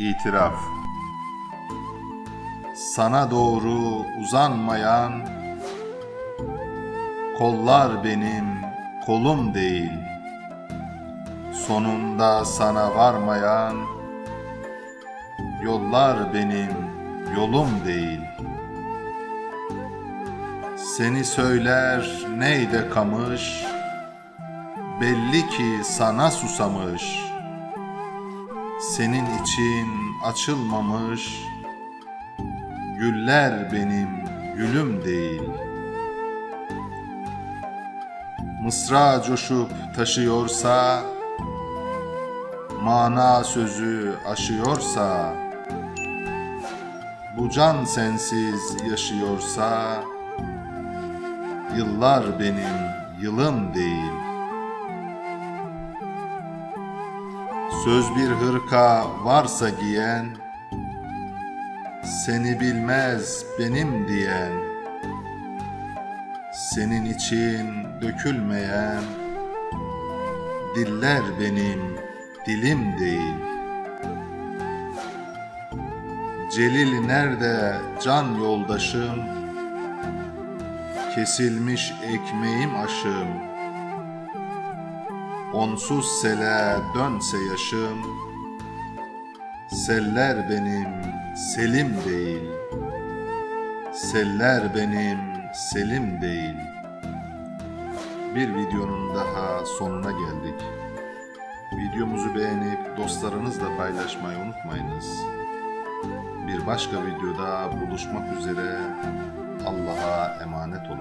İtiraf. Sana doğru uzanmayan Kollar benim kolum değil. Sonunda sana varmayan Yollar benim yolum değil. Seni söyler neyde kamış Belli ki sana susamış Senin için açılmamış Güller benim gülüm değil. Mısra coşup taşıyorsa Mana sözü aşıyorsa Bu can sensiz yaşıyorsa Yıllar benim yılım değil Söz bir hırka varsa giyen Seni bilmez benim diyen Senin için dökülmeyen Diller benim dilim değil. Celil nerede can yoldaşım? Kesilmiş ekmeğim aşım Onsuz sele dönse yaşım Seller benim selim değil Seller benim selim değil Bir videonun daha sonuna geldik. Videomuzu beğenip dostlarınızla paylaşmayı unutmayınız. Bir başka videoda buluşmak üzere Allah'a emanet olunuz.